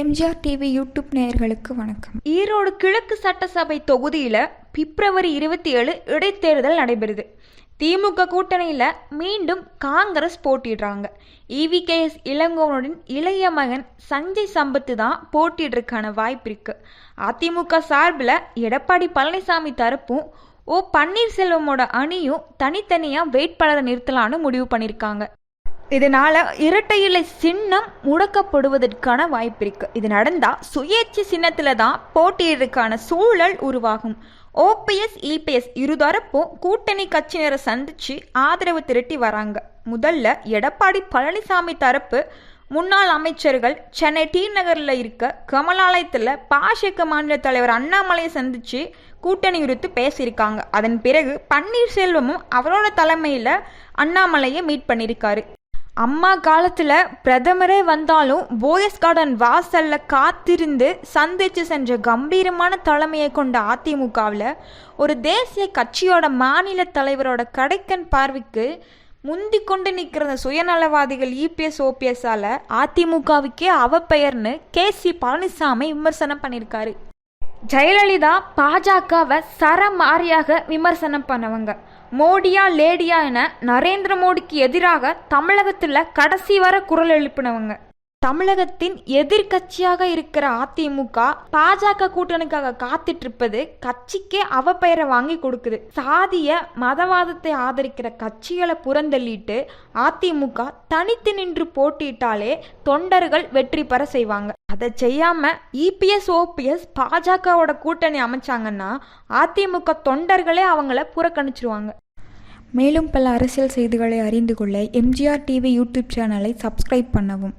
MGR TV YouTube நேயர்களுக்கு வணக்கம். ஈரோடு கிழக்கு சட்டசபை தொகுதியில் பிப்ரவரி இருபத்தி ஏழு இடைத்தேர்தல் நடைபெறுது. திமுக கூட்டணியில் மீண்டும் காங்கிரஸ் போட்டிடுறாங்க இவிகேஎஸ் இளங்கோவனுடன் இளைய மகன் சஞ்சய் சம்பத்து தான் போட்டிடுறதுக்கான வாய்ப்பு இருக்கு. அதிமுக சார்பில் எடப்பாடி பழனிசாமி தரப்பும் ஓ பன்னீர்செல்வமோட அணியும் தனித்தனியாக வேட்பாளரை நிறுத்தலான்னு முடிவு பண்ணியிருக்காங்க. இதனால் இரட்டை இலை சின்னம் முடக்கப்படுவதற்கான வாய்ப்பு இருக்கு இது நடந்தால் சுயேட்சை சின்னத்தில் தான் போட்டியிடுறதுக்கான சூழல் உருவாகும். ஓபிஎஸ் இபிஎஸ் இருதரப்பும் கூட்டணி கட்சியினரை சந்தித்து ஆதரவு திரட்டி வராங்க. முதல்ல எடப்பாடி பழனிசாமி தரப்பு முன்னாள் அமைச்சர்கள் சென்னை டி நகரில் இருக்க கமலாலயத்தில் பாஜக மாநில தலைவர் அண்ணாமலையை சந்தித்து கூட்டணி குறித்து பேசியிருக்காங்க. அதன் பிறகு பன்னீர்செல்வமும் அவரோட தலைமையில் அண்ணாமலையை மீட் பண்ணியிருக்காரு. அம்மா காலத்தில் பிரதமரே வந்தாலும் போயஸ் கார்டன் வாசலில் காத்திருந்து சந்திச்சு சென்ற கம்பீரமான தலைமையை கொண்ட அதிமுகவில் ஒரு தேசிய கட்சியோட மாநில தலைவரோட கடைக்கன் பார்வைக்கு முந்தி கொண்டு நிற்கிற சுயநலவாதிகள் இபிஎஸ் ஓபிஎஸ்ஸால் அதிமுகவுக்கே அவப்பெயர்னு கே சி பழனிசாமி விமர்சனம் பண்ணியிருக்காரு ஜெயலலிதா பாஜகவை சரமாரியாக விமர்சனம் பண்ணவங்க. மோடியா லேடியா என நரேந்திர மோடிக்கு எதிராக தமிழகத்தில் கடைசி வர குரல் எழுப்பினவங்க. தமிழகத்தின் எதிர்கட்சியாக இருக்கிற அதிமுக பாஜக கூட்டணிக்காக காத்துட்டு இருப்பது கட்சிக்கே அவப்பெயரை வாங்கி கொடுக்குது. சாதிய மதவாதத்தை ஆதரிக்கிற கட்சிகளை புறந்தள்ளிட்டு அதிமுக தனித்து நின்று போட்டியிட்டாலே தொண்டர்கள் வெற்றி பெற செய்வாங்க. அதை செய்யாம இபிஎஸ் ஓபிஎஸ் பாஜகவோட கூட்டணி அமைச்சாங்கன்னா அதிமுக தொண்டர்களே அவங்கள புறக்கணிச்சிருவாங்க. மேலும் பல அரசியல் செய்திகளை அறிந்து கொள்ள எம்ஜிஆர் டிவி யூடியூப் சேனலை சப்ஸ்கிரைப் பண்ணவும்.